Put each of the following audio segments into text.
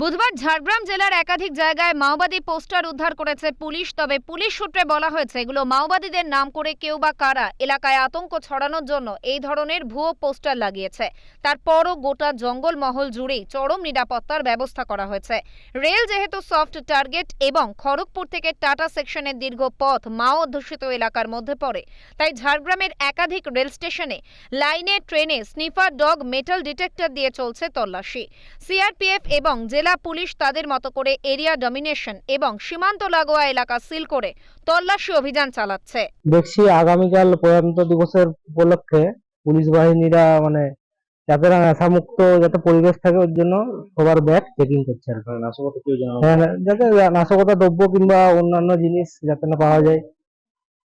বুধবার ঝাড়গ্রাম জেলার একাধিক জায়গায় মাওবাদী পোস্টার উদ্ধার করেছে পুলিশ, তবে পুলিশ সূত্রে বলা হয়েছে, এগুলো মাওবাদীদের নাম করে কেউ বা কারা এলাকায় আতঙ্ক ছড়ানোর জন্য এই ধরনের ভুয়ো পোস্টার লাগিয়েছে। তারপরও গোটা জঙ্গলমহল জুড়েই চরম নিরাপত্তার ব্যবস্থা করা হয়েছে। রেল যেহেতু সফট টার্গেট এবং খড়গপুর থেকে টাটা সেকশনের দীর্ঘ পথ মাও অধ্যুষিত এলাকার মধ্যে পড়ে, তাই ঝাড়গ্রামের একাধিক রেল স্টেশনে লাইনে, ট্রেনে স্নিফার ডগ, মেটাল ডিটেক্টর দিয়ে চলছে তল্লাশি। সিআরপিএফ এবং জেলা পুলিশ তাদের মতো করে এরিয়া ডমিনেশন এবং সীমান্ত লাগোয়া এলাকা সিল করে তল্লাশি অভিযান চালাচ্ছে। দেখছি আগামীকাল প্রজাতন্ত্র দিবসের উপলক্ষে পুলিশ বাহিনীরা মানে যাতে নেশামুক্ত যাতে পরিবেশ থাকে ওর জন্য সবার ব্যাগ চেকিং করছে আর নাশকতা হ্যাঁ, হ্যাঁ, যাতে নাশকতা দ্রব্য কিংবা অন্যান্য জিনিস যাতে না পাওয়া যায়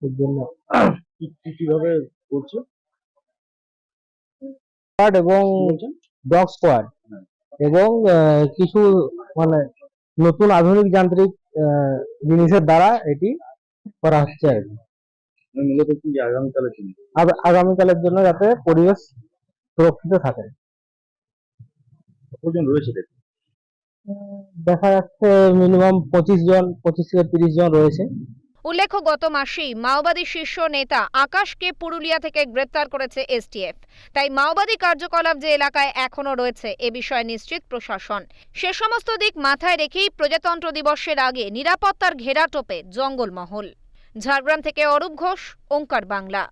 এর জন্য। কীভাবে করছে এবং ডগ স্কোয়াড। এবং কিছু মানে নতুন আধুনিক যান্ত্রিক জিনিসের দ্বারা এটি করা হচ্ছে আর কি। মানে মূলত কি আগামীকালের জন্য? আগামীকালের জন্য যাতে পরিবেশ সুরক্ষিত থাকে। কতজন রয়েছে দেখা যাচ্ছে মিনিমাম পঁচিশ জন পঁচিশ থেকে তিরিশ জন রয়েছে। উল্লেখ্য, গত মাসেই মাওবাদী শীর্ষ নেতা আকাশকে পুরুলিয়া থেকে গ্রেপ্তার করেছে এসটিএফ। তাই মাওবাদী কার্যকলাপ যে এলাকায় এখনও রয়েছে, এ বিষয়ে নিশ্চিত প্রশাসন। সে সমস্ত দিক মাথায় রেখেই প্রজাতন্ত্র দিবসের আগে নিরাপত্তার ঘেরা টোপে জঙ্গলমহল। ঝাড়গ্রাম থেকে অরূপ ঘোষ, ওঙ্কার বাংলা।